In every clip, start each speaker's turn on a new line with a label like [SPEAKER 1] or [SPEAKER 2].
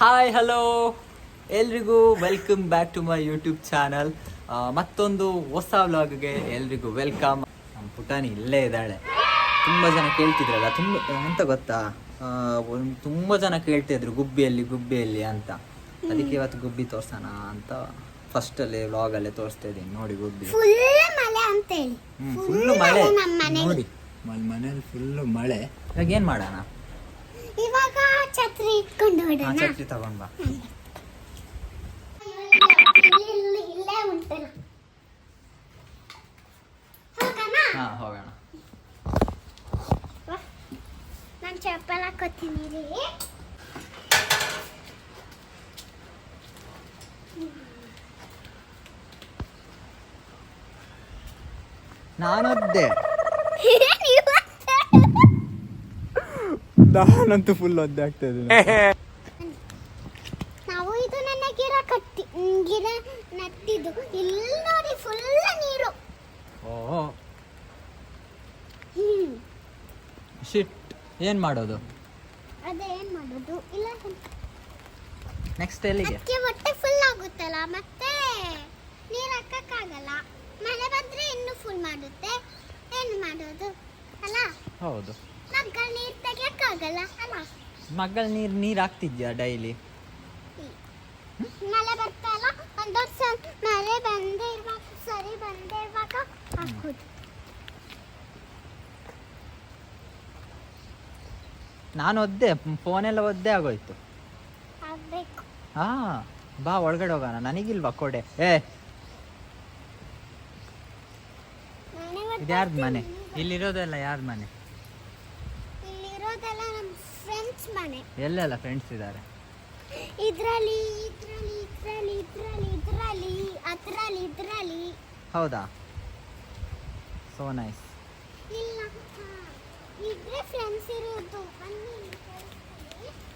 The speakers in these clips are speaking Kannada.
[SPEAKER 1] ಹಾಯ್ ಹಲೋ ಎಲ್ರಿಗೂ welcome back to my YouTube channel ಮತ್ತೊಂದು ಹೊಸ ವ್ಲಾಗ್ಗೆ ಎಲ್ರಿಗೂ ವೆಲ್ಕಮ್ ನಮ್ಮ ಪುಟಾಣಿ ಇಲ್ಲೇ ಇದ್ದಾಳೆ. ತುಂಬ ಜನ ಕೇಳ್ತಿದ್ರಲ್ಲ ತುಂಬ ಎಂತ ಗೊತ್ತಾ? ಒಂದು ತುಂಬ ಜನ ಕೇಳ್ತಿದ್ರು ಗುಬ್ಬಿಯಲ್ಲಿ ಗುಬ್ಬಿಯಲ್ಲಿ ಅಂತ. ಅದಕ್ಕೆ ಇವತ್ತು ಗುಬ್ಬಿ ತೋರ್ಸೋಣ ಅಂತ ಫಸ್ಟಲ್ಲಿ ವ್ಲಾಗಲ್ಲೇ ತೋರಿಸ್ತಾ ಇದ್ದೀನಿ. ನೋಡಿ ಗುಬ್ಬಿ.
[SPEAKER 2] ಫುಲ್ ಮಳೆ ಅಂತೇಳಿ.
[SPEAKER 1] ಫುಲ್ಲು ಮಳೆ. ನೋಡಿ ಮನೇಲಿ ಫುಲ್ಲು ಮಳೆ. ಇವಾಗ ಏನು ಮಾಡೋಣ?
[SPEAKER 2] ಛತ್ರಿ ಇಟ್ಕೊಂಡು
[SPEAKER 1] ಆ ಛತ್ರಿ ತಗೊಂಡ್ ಬಾ
[SPEAKER 2] ಇಲ್ಲಿ ಇಲ್ಲೇ ಉಂಟಲ್ಲ. ಹೋಗೋಣ?
[SPEAKER 1] ಹಾ ಹೋಗೋಣ.
[SPEAKER 2] ನಾನು ಚಪ್ಪಲ್ ಹಾಕೋತೀನಿ ರೀ
[SPEAKER 1] ನಾನೊದ್ದೆ. ನಾನಂತೂ ಫುಲ್ ಒದ್ದೆ ಆಗ್ತಾ ಇದೆ
[SPEAKER 2] ನಾವು ಇದು ನನ್ನ ಗಿಡ ಕಟ್ಟಿ ಗಿಡ ನಟ್ಟಿದ್ದು. ಇಲ್ಲಿ ನೋಡಿ ಫುಲ್ ನೀರು.
[SPEAKER 1] ಶಿಟ್ ಏನ್ ಮಾಡೋದು?
[SPEAKER 2] ಅದೇನ್ ಮಾಡೋದು? ಇಲ್ಲ
[SPEAKER 1] ನೆಕ್ಸ್ಟ್ ಎಲ್ಲಿಗೆ?
[SPEAKER 2] ಅದಕ್ಕೆ ಹೊಟ್ಟೆ ಫುಲ್ ಆಗುತ್ತಲ್ಲ ಮತ್ತೆ ನೀರು ಹಾಕಕ್ಕಾಗಲ್ಲ. ಮಳೆ ಬಂದ್ರೆ ಇನ್ನು ಫುಲ್ ಮಾಡುತ್ತೆ. ಏನು ಮಾಡೋದು? ಅಲ್ಲ?
[SPEAKER 1] ಹೌದು.
[SPEAKER 2] ನೀರು ತೆಗಿಯಕ್ಕಾಗಲ್ಲ ಅಲ್ಲ
[SPEAKER 1] ಮಗಳ ನೀರ್ ನೀರ್ ಹಾಕ್ತಿದ್ಯಾ ಡೈಲಿ?
[SPEAKER 2] ಮಳೆ ಬರ್ತಲ್ಲ ಒಂದೊಂದು ಸಲ ಮಳೆ ಬಂದೇ ಇರುವಾಗ ಸರಿ ಬಂದೇ ಇರುವಾಗ ಹಾಕೋದು
[SPEAKER 1] ನಾನು ಒದ್ದೆ ಫೋನೆಲ್ಲ ಒದ್ದೆ ಆಗೋಯ್ತು.
[SPEAKER 2] ಆಗ್ಬೇಕು.
[SPEAKER 1] ಹಾ ಬಾ ಒಳಗಡೆ ಹೋಗೋಣ ನನಗಿಲ್ವಾ ಕೊಡೆ? ಏ!
[SPEAKER 2] ನಾನೇ
[SPEAKER 1] ಇದು ಯಾರ್ದು ಮನೆ? ಇಲ್ಲಿರೋದೆಲ್ಲ ಯಾರ್ದು ಮನೆ
[SPEAKER 2] ಇಲ್ಲಿರೋದೆಲ್ಲ ನಮ್ಮ ಫ್ರೆಂಡ್ಸ್ ಮನೆ.
[SPEAKER 1] ಎಲ್ಲೆಲ್ಲ ಫ್ರೆಂಡ್ಸ್ ಇದ್ದಾರೆ?
[SPEAKER 2] ಇದ್ರಲ್ಲಿ ಇದ್ರಲ್ಲಿ ಇದ್ರಲ್ಲಿ ಇದ್ರಲ್ಲಿ ಇದರಲ್ಲಿ ಅದ್ರಲ್ಲಿ ಇದ್ರಲ್ಲಿ.
[SPEAKER 1] ಹೌದಾ? ಸೋ ನೈಸ್
[SPEAKER 2] ಇಲ್ಲ ಇದ್ರೆ ಫ್ರೆಂಡ್ಸ್ ಇರೋದು. ಬನ್ನಿ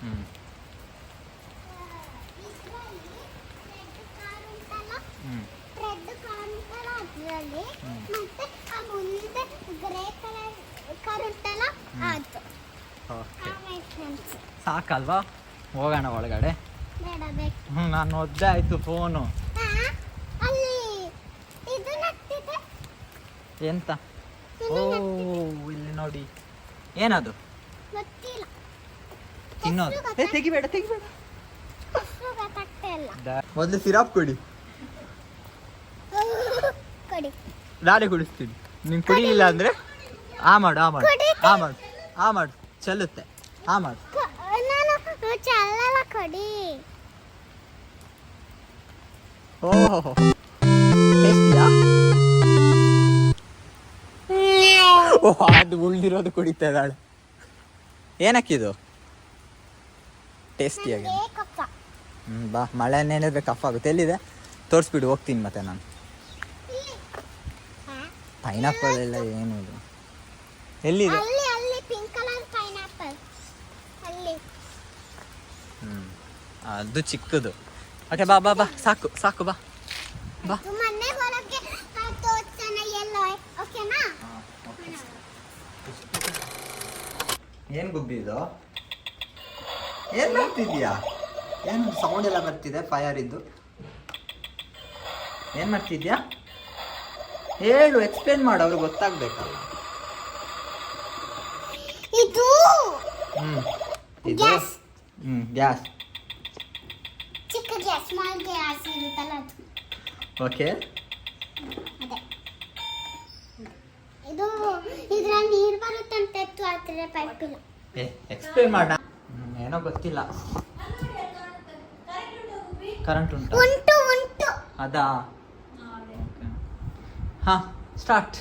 [SPEAKER 2] ಆ, ಇದ್ರಲ್ಲಿ ರೆಡ್ ಉಂಟಲ್ಲ? ಅದರಲ್ಲಿ?
[SPEAKER 1] ಹ್ಮ್.
[SPEAKER 2] ಮತ್ತೆ ಆ ಮುಂದೆ ಗ್ರೇ ಕಲರ್ ಕಾರ್ ಉಂಟಲ್ಲ?
[SPEAKER 1] ಹ್ಮ್.
[SPEAKER 2] ಅದು.
[SPEAKER 1] ಓಕೆ. ಸಾಕಲ್ವಾ? ಹೋಗೋಣ ಒಳಗಡೆ. ಹ್ಞೂ ನಾನು ಒದ್ದೆ ಆಯ್ತು ಫೋನು
[SPEAKER 2] ಅಲ್ಲಿ ಇದು ನಟ್ಟಿದೆ
[SPEAKER 1] ಎಂತ? ಓ ಇಲ್ಲಿ ನೋಡಿ. ಏನದು? ತಿನ್ನೋದು. ಏ ತೆಗಿಬೇಡ ತೆಗಿಬೇಡ. ಮೊದಲು ಸಿರಾಪ್ ಕೊಡಿ.
[SPEAKER 2] ನಾಳೆ
[SPEAKER 1] ನಾನೇ ಕುಡಿಸ್ತೀನಿ. ನೀನು ಕುಡಿಲಿಲ್ಲ ಅಂದ್ರೆ ಆ ಮಾಡು ಆ ಮಾಡು. ಆ ಮಾಡು. ಆ ಮಾಡು. ಚೆಲ್ಲುತ್ತೆ. ಆ ಮಾಡು. ಓಹೋ. ಟೇಸ್ಟಿಯಾ ಓ ಅದು ಉಳ್ದಿರೋದು ಕುಡಿತಾ ಇದ್ದಾಳೆ. ಏನಕ್ಕಿದು? ಟೇಸ್ಟಿಯಾಗಿ ಆಗಿ. ಬಾ, ಮಳೆ ನೆನೆದ್ರೆ ಕಫ್ ಆಗುತ್ತೆ. ಎಲ್ಲಿದೆ? ತೋರಿಸ್ಬಿಡು, ಹೋಗ್ತೀನಿ ಮತ್ತೆ ನಾನು? ಪೈನಾಪಲ್ ಎಲ್ಲ ಏನು ಇದು? ಎಲ್ಲಿದೆ
[SPEAKER 2] ಅಲ್ಲಿ ಅಲ್ಲಿ ಪಿಂಕ್ ಕಲರ್ ಪೈನಾಪಲ್ ಅಲ್ಲಿ
[SPEAKER 1] ಹ್ಞೂ ಅದು ಚಿಕ್ಕದು. ಓಕೆ ಬಾ ಬಾ ಬಾ ಸಾಕು ಸಾಕು ಬಾ. ಬಾ. ಏನ್ ಗುಬ್ಬಿ ಇದು? ಏನು ಮಾಡ್ತಿದ್ಯಾ ಏನು ಸೌಂಡ್ ಎಲ್ಲ ಬರ್ತಿದೆ ಫೈರ್ ಇದ್ದು? ಏನು ಮಾಡ್ತಿದ್ಯಾ ಹೇಳು ಎಕ್ಸ್ಪ್ಲೇನ್ ಮಾಡು ಅವ್ರಿಗೆ ಗೊತ್ತಾಗ್ಬೇಕಲ್ಲ.
[SPEAKER 2] ಇದು?
[SPEAKER 1] ಹ್ಮ್ ಇದು. ಹ್ಞೂ ಗ್ಯಾಸ್.
[SPEAKER 2] ಚಿಕ್ಕ ಗ್ಯಾಸ್ ಸ್ಮಾಲ್ ಗ್ಯಾಸ್ ಇರುತ್ತಲ್ಲ ಅದು.
[SPEAKER 1] ಓಕೆ.
[SPEAKER 2] ಅದೇ. ಇದು ಇದ್ರಲ್ಲಿ ನೀರು ಬರುತ್ತಂತೆ ಎತ್ತು ಹತ್ತಿರ ಪೈಪ್ ಇಲ್ಲ
[SPEAKER 1] ಏ ಎಕ್ಸ್ಪ್ಲೇನ್ ಮಾಡ. ಏನೋ ಗೊತ್ತಿಲ್ಲ. ಕರೆಂಟ್ ಉಂಟು.
[SPEAKER 2] ಉಂಟು ಉಂಟು.
[SPEAKER 1] ಅದಾ? ಹಾ ಸ್ಟಾರ್ಟ್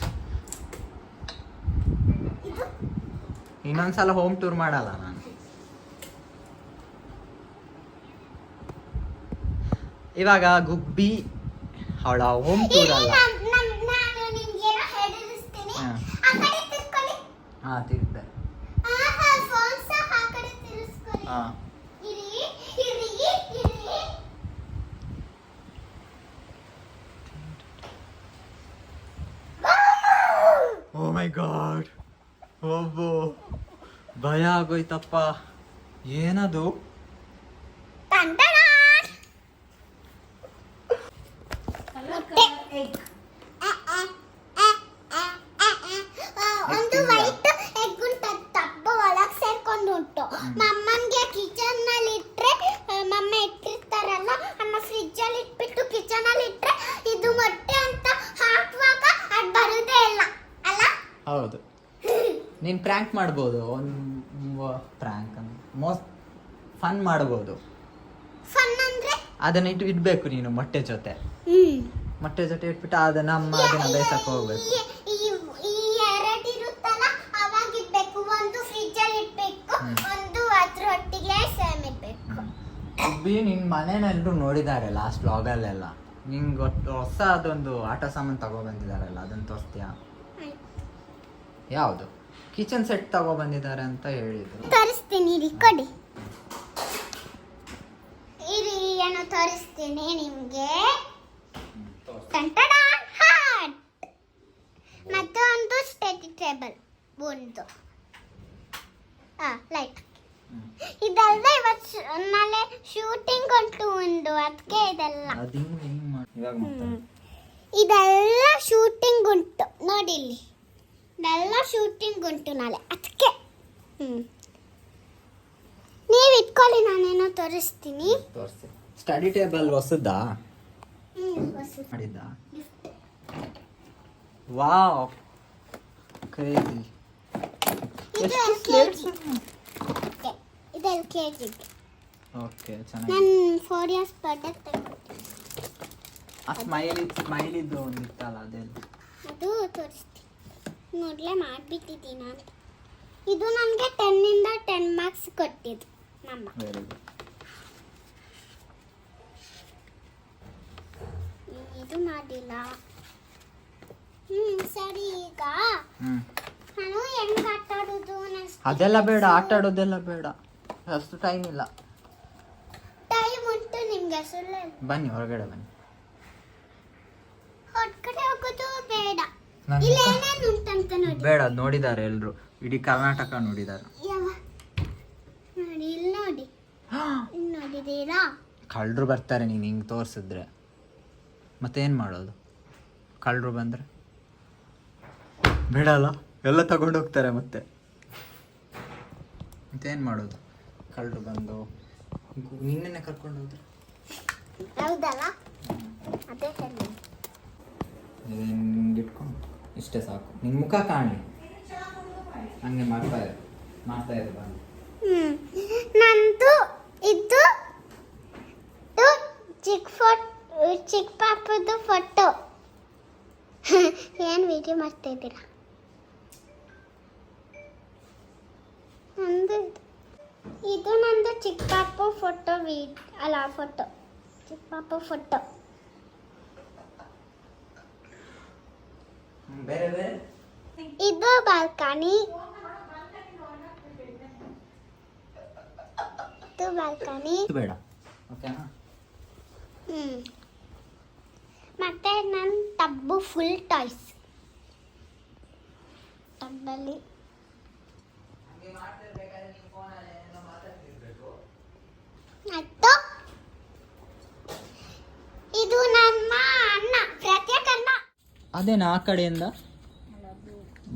[SPEAKER 1] ಇನ್ನೊಂದ್ಸಲ ಹೋಮ್ ಟೂರ್ ಮಾಡಲ್ಲ ನಾನು ಇವಾಗ ಗುಬ್ಬಿ ಅವಳ ಹೋಮ್ ಟೂರ್ ಅಲ್ಲ
[SPEAKER 2] ಹಾ. ತಿರ್ಕೊಳ್ಳಿ. ಹಾ. ಓ ಮೈ
[SPEAKER 1] ಗಾಡ್.
[SPEAKER 2] ಒಬ್ಬೋ ಭಯ ಆಗೋಯ್ತಪ್ಪ.
[SPEAKER 1] ಏನದು? ಎಗ್
[SPEAKER 2] ಒಂದು ವೈಟ್ ಎಗ್ ಉಂಟು ತಪ್ಪ ಒಳಗೆ
[SPEAKER 1] ಸೇರ್ಕೊಂಡು
[SPEAKER 2] ಉಂಟು ಮಮ್ಮನ್ಗೆ ಕಿಚನ್ನಲ್ಲಿ
[SPEAKER 1] ಇಟ್ರೆ ಮಮ್ಮ ಇಟ್ಟಿರ್ತಾರಲ್ಲ ಅಮ್ಮ ಫ್ರಿಜ್ ಅಲ್ಲಿ ಇಟ್ಬಿಟ್ಟು
[SPEAKER 2] ಕಿಚನ್ ಅಲ್ಲಿ ಇಟ್ರೆ ಇದು ಮೊಟ್ಟೆ ಅಂತ ಹಾಕುವಾಗ ಅದು ಬರುದೇ ಇಲ್ಲ ಅಲ್ಲ?
[SPEAKER 1] ಹೌದು. ನೀನು ಪ್ರ್ಯಾಂಕ್ ಮಾಡ್ಬೋದು ಒಂದು ಪ್ರ್ಯಾಂಕ್ ಮೋಸ್ಟ್ ಫನ್ ಮಾಡ್ಬೋದು.
[SPEAKER 2] ಫನ್ ಅಂದ್ರೆ?
[SPEAKER 1] ಅದನ್ನ ಇಟ್ಟು ಇಡಬೇಕು ನೀನು ಮೊಟ್ಟೆ ಜೊತೆ. ಮೊಟ್ಟೆ ಜೊತೆ ಇಟ್ಬಿಟ್ಟು ಅದನ್ನ ಅಮ್ಮ ಅದನ್ನ ಬೇಯಿಸಕ್ಕೆ ಹೋಗ್ಬೇಕು. ಬಿ ನಿನ್ನ ಮನೆಯೆಲ್ಲರೂ ನೋಡಿದ್ದಾರೆ ಲಾಸ್ಟ್ ವ್ಲಾಗಲ್ಲೆಲ್ಲ ನಿಂಗೆ ಗೊತ್ತು ಹೊಸ ಅದೊಂದು ಆಟ ಸಾಮಾನು ತಗೊಬಂದಿದ್ದಾರಲ್ಲ ಅದನ್ನು ತೋರಿಸ್ತೀಯಾ? ಯಾವುದು? ಕಿಚನ್ ಸೆಟ್ ತಗೊಬಂದಿದ್ದಾರೆ ಅಂತ ಹೇಳಿದ್ರು.
[SPEAKER 2] ತೋರಿಸ್ತೀನಿ ಇರಿ ಕೊಡಿ. ಇರಿ ಏನು ತೋರಿಸ್ತೀನಿ ನಿಮ್ಗೆ. ಹಾರ್ಟ್ ಮತ್ತೆ ಒಂದು ಸ್ಟಡಿ ಟೇಬಲ್ ಒಂದು. ಆ ಲೈಟ್ ಇದಲ್ಲದೆ ಇವತ್ತು ನಾಳೆ ಶೂಟಿಂಗ್ ಉಂಟು ಒಂದು ಅದಕ್ಕೆ ಇದೆಲ್ಲ. ಇದೆಲ್ಲ ಶೂಟಿಂಗ್ ಉಂಟು ನೋಡಿ ಇಲ್ಲಿ. ಇದೆಲ್ಲ ಶೂಟಿಂಗ್ ಉಂಟು ನಾಳೆ ಅದಕ್ಕೆ ನೀವು ಇಟ್ಕೊಳ್ಳಿ ನಾನೇನೋ ತೋರಿಸ್ತೀನಿ.
[SPEAKER 1] ತೋರಿಸಿ. ಸ್ಟಡಿ ಟೇಬಲ್ ಹೊಸದು? ಮಾಡಿದ್ದ? ವಾವ್ ಕ್ರೇಜಿ
[SPEAKER 2] ಜಿ? ಇದು
[SPEAKER 1] ಓಕೆ ಚೆನ್ನಾಗಿ
[SPEAKER 2] ನಾನು ಇಯರ್ಸ್ ಬರ್ಡೇ ತಗೊಂಡೆ
[SPEAKER 1] ಆ ಸ್ಮೈಲಿ ಸ್ಮೈಲಿದ್ದು ಒಂದು ಇತ್ತಲ್ಲ ಅದೆಲ್ಲ?
[SPEAKER 2] ಅದು ತೋರಿಸ್ತೀನಿ. ಮೊದಲೇ ಮಾಡಿಬಿಟ್ಟಿದ್ದೀನಿ ಅಂತ ಇದು ನನಗೆ ಟೆನ್ನಿಂದ ಟೆನ್ ಮಾರ್ಕ್ಸ್ ಕೊಟ್ಟಿದ್ದು ನಮ್ಮ.
[SPEAKER 1] ವೆರಿ ಗುಡ್
[SPEAKER 2] ಇದು ಮಾಡಿಲ್ಲ. ಹ್ಮ್ ಸರಿ ಈಗ.
[SPEAKER 1] ಹ್ಞೂ
[SPEAKER 2] ನಾನು ಹೆಂಗ್ ಆಟ ಆಡೋದು
[SPEAKER 1] ಅದೆಲ್ಲ ಬೇಡ ಆಟ ಆಡೋದೆಲ್ಲ ಬೇಡ. ಅಷ್ಟು ಟೈಮ್ ಇಲ್ಲ.
[SPEAKER 2] ಟೈಮ್ ಉಂಟು ನಿಮ್ಗೆ ಸುಳ್ಳು
[SPEAKER 1] ಬನ್ನಿ ಹೊರಗಡೆ ಬನ್ನಿ.
[SPEAKER 2] ಹೊರಗಡೆ ಹೋಗೋದು ಬೇಡ.
[SPEAKER 1] ನನ್
[SPEAKER 2] ಇಲ್ಲಿ
[SPEAKER 1] ಮುಖ-
[SPEAKER 2] ಏನೇನು ಉಂಟಂತ ನೋಡಿ.
[SPEAKER 1] ಬೇಡ ಅದ್ ನೋಡಿದ್ದಾರೆ ಎಲ್ರು. ಇಡೀ ಕರ್ನಾಟಕ ನೋಡಿದಾರೆ
[SPEAKER 2] ಯಾವ ನೋಡಿ ಇಲ್ಲಿ ನೋಡಿ. ಇಲ್ಲಿ ನೋಡಿದ್ದೀರಾ?
[SPEAKER 1] ಕಳ್ಳರು ಬರ್ತಾರೆ ನೀನು ಹಿಂಗೆ ತೋರಿಸಿದ್ರೆ. ಮತ್ತೇನು ಮಾಡೋದು? ಕಳ್ಳರು ಬಂದರೆ? ಬಿಡಲ್ಲ ಎಲ್ಲ ತಗೊಂಡು ಹೋಗ್ತಾರೆ ಮತ್ತೆ. ಮತ್ತೇನು ಮಾಡೋದು? ಕಳ್ಳರು ಬಂದು ನಿನ್ನೆ ಕರ್ಕೊಂಡು ಹೋದ್ರೆ. ಇಟ್ಕೊಂಡು. ಇಷ್ಟೇ ಸಾಕು. ನಿನ್ನ ಮುಖ ಕಾಣಿ ಹಂಗೆ ಮಾಡ್ತಾ ಇರು. ಮಾಡ್ತಾ ಇರು ಬಂದು
[SPEAKER 2] ಹ್ಮ್. ನಂದು ಇದು ಇದು ಚಿಕ್ಕ ಫೋಟ್ ಚಿಕ್ಕ ಪಾಪದ್ದು ಫೋಟೋ. ಏನು ವಿಡಿಯೋ ಮಾಡ್ತಾ ಇದ್ದೀರಾ? ನಂದು ಇದು. ನಂದು ಚಿಕ್ಕ ಪಾಪ ಫೋಟೋ ವಿ ಅಲ್ಲ ಫೋಟೋ. ಚಿಕ್ಕ ಪಾಪು ಫೋಟೋ ಇದು ಬಾಲ್ಕನಿ. ಇದು ಬಾಲ್ಕನಿ.
[SPEAKER 1] ಬೇಡ. ಓಕೆನಾ
[SPEAKER 2] ಹ್ಮ್. ಮತ್ತೆ ನನ್ನ ಟಬ್ಬು ಫುಲ್ ಟಾಯ್ಸ್ ಟಬ್ಬಲ್ಲಿ. ಮತ್ತು ಇದು ನನ್ನ ಅಣ್ಣ ಪ್ರತ್ಯೇಕ ಅಣ್ಣ.
[SPEAKER 1] ಅದೇನು ಆ ಕಡೆಯಿಂದ?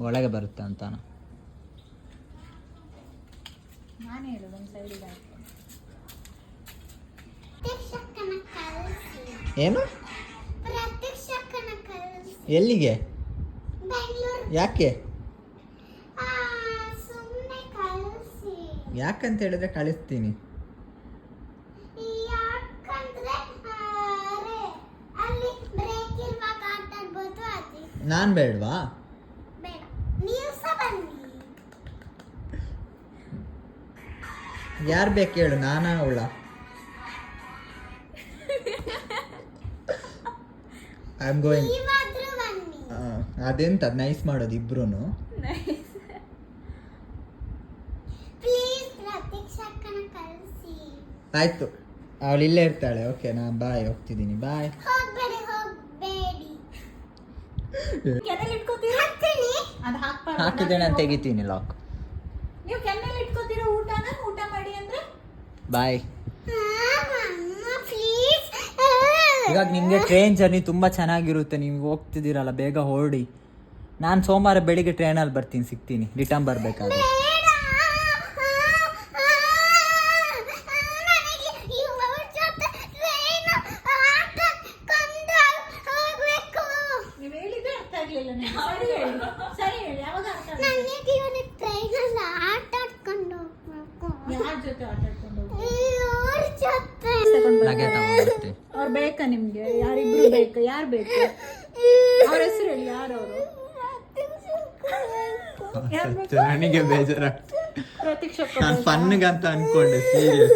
[SPEAKER 1] ಒಳಗೆ ಬರುತ್ತೆ ಅಂತಾನ?
[SPEAKER 2] ಪ್ರತ್ಯಕ್ಷಕ್ಕನ ಕಳಿಸಿ.
[SPEAKER 1] ಏನು? ಎಲ್ಲಿಗೆ? ಯಾಕೆ? ಯಾಕಂತ ಹೇಳಿದ್ರೆ ಕಳಿಸ್ತೀನಿ. ನಾನು ಬೇಡವಾ? ಯಾರು ಬೇಕು ಹೇಳು ನಾನಾ ಅವಳ? ಐ ಆಮ್ ಗೋಯಿಂಗ್ ಅದೆಂತ? ನೈಸ್ ಮಾಡೋದು ಇಬ್ರು ಆಯ್ತು. ಅವಳು ಇಲ್ಲೇ ಇರ್ತಾಳೆ. ಓಕೆ ನಾ ಬಾಯ್ ಹೋಗ್ತಿದ್ದೀನಿ. ಬಾಯ್ ಹಾಕಿದ್ದೇನೆ ನಾನು ತೆಗಿತೀನಿ ಲಾಕ್
[SPEAKER 3] ನೀವು ಕೆನ್ನಲ್ಲಿ ಇಟ್ಕೋತೀರಾ ಊಟನ? ಊಟ ಮಾಡಿ ಅಂದ್ರೆ?
[SPEAKER 1] ಬಾಯ್
[SPEAKER 2] ಪ್ಲೀಸ್
[SPEAKER 1] ಇವಾಗ ನಿಮಗೆ ಟ್ರೈನ್ ಜರ್ನಿ ತುಂಬ ಚೆನ್ನಾಗಿರುತ್ತೆ. ನೀವು ಹೋಗ್ತಿದ್ದೀರಲ್ಲ ಬೇಗ ಹೊರಡಿ. ನಾನು ಸೋಮವಾರ ಬೆಳಿಗ್ಗೆ ಟ್ರೈನಲ್ಲಿ ಬರ್ತೀನಿ ಸಿಗ್ತೀನಿ. ರಿಟರ್ನ್ ಬರಬೇಕಾದ್ರೆ.
[SPEAKER 2] ಯಾರ ಜೊತೆ
[SPEAKER 3] ಆಟ ಆಡ್ಕೊಂಡು ಅವ್ರು ಬೇಕಾ ನಿಮ್ಗೆ? ಯಾರಿಬ್ರು ಬೇಕು? ಯಾರು ಬೇಕು? ಅವ್ರ ಹೆಸರು ಹೇಳಿ ಯಾರವರು
[SPEAKER 1] ನನಗೆ ಬೇಜಾರ
[SPEAKER 3] ಪ್ರತೀಕ್ಷಕ
[SPEAKER 1] ನಾನು ಫನ್ಗಂತ ಅನ್ಕೊಂಡೆ ಸೀರಿಯಸ್